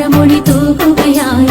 பழமொழி தூக்குகையாய்